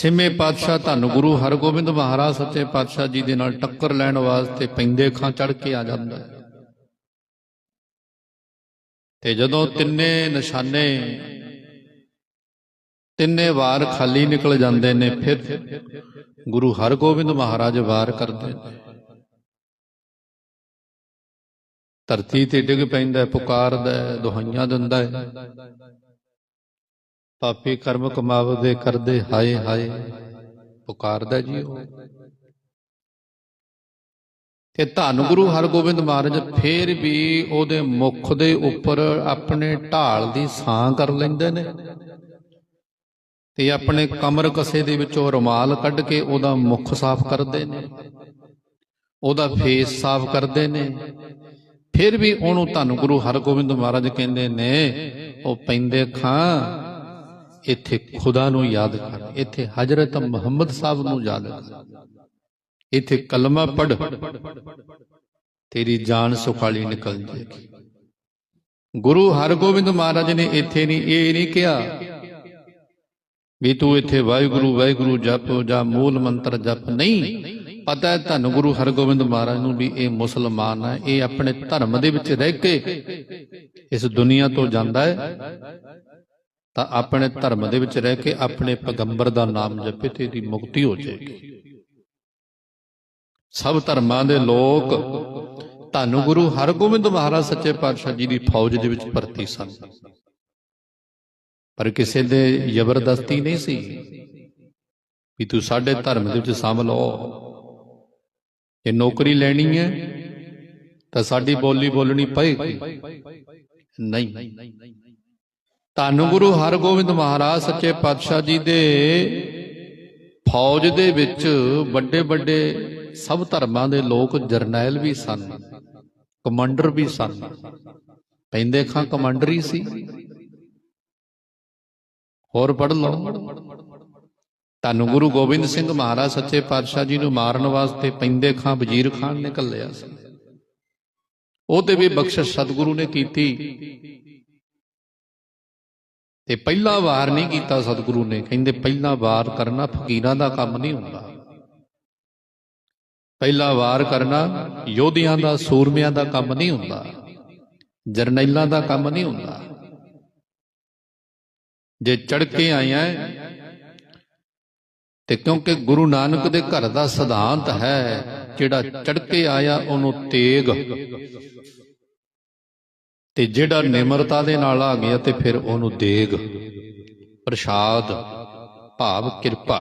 ਛੇਵੇਂ ਪਾਤਸ਼ਾਹ ਧੰਨ ਗੁਰੂ ਹਰਗੋਬਿੰਦ ਮਹਾਰਾਜ ਸੱਚੇ ਪਾਤਸ਼ਾਹ ਜੀ ਦੇ ਨਾਲ ਟੱਕਰ ਲੈਣ ਵਾਸਤੇ ਪੈਂਦੇ ਖਾਂ ਚੜ ਕੇ ਆ ਜਾਂਦਾ ਤੇ ਜਦੋਂ ਤਿੰਨੇ ਨਿਸ਼ਾਨੇ, ਤਿੰਨੇ ਵਾਰ ਖਾਲੀ ਨਿਕਲ ਜਾਂਦੇ ਨੇ, ਫਿਰ ਗੁਰੂ ਹਰਗੋਬਿੰਦ ਮਹਾਰਾਜ ਵਾਰ ਕਰਦੇ ਨੇ। ਧਰਤੀ ਤੇ ਡਿੱਗ ਪੈਂਦਾ ਪੁਕਾਰਦਾ ਦੁਹਾਈਆਂ ਦਿੰਦਾ ਹੈ। ਪਾਪੀ ਕਰਮ ਕਮਾਵਦੇ ਕਰਦੇ ਹਾਏ ਹਾਏ। ਪੁਕਾਰਦਾ ਜੀ ਉਹ। ਤੇ ਧੰਨ ਗੁਰੂ ਹਰਗੋਬਿੰਦ ਮਹਾਰਾਜ, ਫੇਰ ਵੀ ਉਹਦੇ ਮੁਖ ਦੇ ਉੱਪਰ ਆਪਣੇ ਢਾਲ ਦੀ ਸਾਂ ਕਰ ਲੈਂਦੇ ਨੇ। ਤੇ ਆਪਣੇ ਕਮਰ ਕਸੇ ਦੇ ਵਿੱਚੋਂ ਰੁਮਾਲ ਕੱਢ ਕੇ ਉਹਦਾ ਮੁਖ ਸਾਫ਼ ਕਰਦੇ ਨੇ। ਉਹਦਾ ਫੇਸ ਸਾਫ਼ ਕਰਦੇ ਨੇ। ਫਿਰ ਵੀ ਉਹਨੂੰ ਧੰਨ ਗੁਰੂ ਹਰਗੋਬਿੰਦ ਮਹਾਰਾਜ ਕਹਿੰਦੇ ਨੇ, ਉਹ ਪੈਂਦੇ ਖਾਂ। ਇੱਥੇ ਖੁਦਾ ਨੂੰ ਯਾਦ ਕਰ, ਇੱਥੇ ਹਜ਼ਰਤ ਮੁਹੰਮਦ ਸਾਹਿਬ ਨੂੰ ਯਾਦ ਕਰ। ਇੱਥੇ ਕਲਮਾ ਪੜ ਤੇਰੀ ਜਾਨ ਸੁਖਾਲੀ ਨਿਕਲ ਜਾਏਗੀ। ਗੁਰੂ ਹਰਗੋਬਿੰਦ ਮਹਾਰਾਜ ਨੇ ਇੱਥੇ ਨਹੀਂ, ਇਹ ਨਹੀਂ ਕਿਹਾ ਵੀ ਤੂੰ ਇੱਥੇ ਵਾਹਿਗੁਰੂ ਵਾਹਿਗੁਰੂ ਜਪ ਜਾਂ ਮੂਲ ਮੰਤਰ ਜਪ ਨਹੀਂ। ਪਤਾ ਹੈ ਧੰਨ ਗੁਰੂ ਹਰਗੋਬਿੰਦ ਮਹਾਰਾਜ ਨੂੰ ਵੀ ਇਹ ਮੁਸਲਮਾਨ ਹੈ, ਇਹ ਆਪਣੇ ਧਰਮ ਦੇ ਵਿੱਚ ਰਹਿ ਕੇ ਇਸ ਦੁਨੀਆ ਤੋਂ ਜਾਂਦਾ ਹੈ। ਤਾਂ ਆਪਣੇ ਧਰਮ ਦੇ ਵਿੱਚ ਰਹਿ ਕੇ ਆਪਣੇ ਪੈਗੰਬਰ ਦਾ ਨਾਮ ਜਪੇ ਤੇ ਇਹਦੀ ਮੁਕਤੀ ਹੋ ਜਾਏਗੀ। ਸਭ ਧਰਮਾਂ ਦੇ ਲੋਕ ਧੰਨ ਗੁਰੂ ਹਰਗੋਬਿੰਦ ਮਹਾਰਾਜ ਸੱਚੇ ਪਾਤਸ਼ਾਹ ਜੀ ਦੀ ਫੌਜ ਦੇ ਵਿੱਚ ਭਰਤੀ ਸਨ। ਪਰ ਕਿਸੇ ਦੇ ਜ਼ਬਰਦਸਤੀ ਨਹੀਂ ਸੀ ਵੀ ਤੂੰ ਸਾਡੇ ਧਰਮ ਦੇ ਵਿੱਚ ਸ਼ਾਮਲ ਹੋ। ਜੇ ਨੌਕਰੀ ਲੈਣੀ ਹੈ ਤਾਂ ਸਾਡੀ ਬੋਲੀ ਬੋਲਣੀ ਪਏਗੀ। ਨਹੀਂ। ਧੰਨ ਗੁਰੂ ਹਰਗੋਬਿੰਦ ਮਹਾਰਾਜ ਸੱਚੇ ਪਾਤਸ਼ਾਹ ਜੀ ਦੇ ਫੌਜ ਦੇ ਵਿੱਚ ਵੱਡੇ ਵੱਡੇ ਸਭ ਧਰਮਾਂ ਦੇ ਲੋਕ ਜਰਨੈਲ ਵੀ ਸਨ, ਕਮਾਂਡਰ ਵੀ ਸਨ। ਪੈਂਦੇ ਖਾਂ ਕਮਾਂਡਰ ਹੀ ਸੀ। ਹੋਰ ਪੜ ਲਓ। ਧੰਨ ਗੁਰੂ ਗੋਬਿੰਦ ਸਿੰਘ ਮਹਾਰਾਜ ਸੱਚੇ ਪਾਤਸ਼ਾਹ ਜੀ ਨੂੰ ਮਾਰਨ ਵਾਸਤੇ ਪੈਂਦੇ ਖਾਂ ਵਜ਼ੀਰ ਖਾਨ ਨੇ ਘੱਲਿਆ ਸੀ। ਉਹ ਤੇ ਵੀ ਬਖਸ਼ਿਸ਼ ਸਤਿਗੁਰੂ ਨੇ ਕੀਤੀ। ਤੇ ਪਹਿਲਾ ਵਾਰ ਨਹੀਂ ਕੀਤਾ ਸਤਿਗੁਰੂ ਨੇ। ਕਹਿੰਦੇ ਪਹਿਲਾ ਵਾਰ ਕਰਨਾ ਫਕੀਰਾਂ ਦਾ ਕੰਮ ਨਹੀਂ ਹੁੰਦਾ। ਪਹਿਲਾ ਵਾਰ ਕਰਨਾ ਯੋਧਿਆਂ ਦਾ, ਸੂਰਮਿਆਂ ਦਾ ਕੰਮ ਨਹੀਂ ਹੁੰਦਾ। ਜਰਨੈਲਾਂ ਦਾ ਕੰਮ ਨਹੀਂ ਹੁੰਦਾ। ਜੇ ਚੜ ਕੇ ਆਇਆ ਤੇ ਕਿਉਂਕਿ ਗੁਰੂ ਨਾਨਕ ਦੇ ਘਰ ਦਾ ਸਿਧਾਂਤ ਹੈ, ਜਿਹੜਾ ਚੜ ਕੇ ਆਇਆ, ਉਹਨੂੰ ਤੇਗ ਤੇ ਜਿਹੜਾ ਨਿਮਰਤਾ ਦੇ ਨਾਲ ਆ ਗਿਆ ਤੇ ਫਿਰ ਉਹਨੂੰ ਦੇਗ ਪ੍ਰਸ਼ਾਦ ਭਾਵ ਕਿਰਪਾ।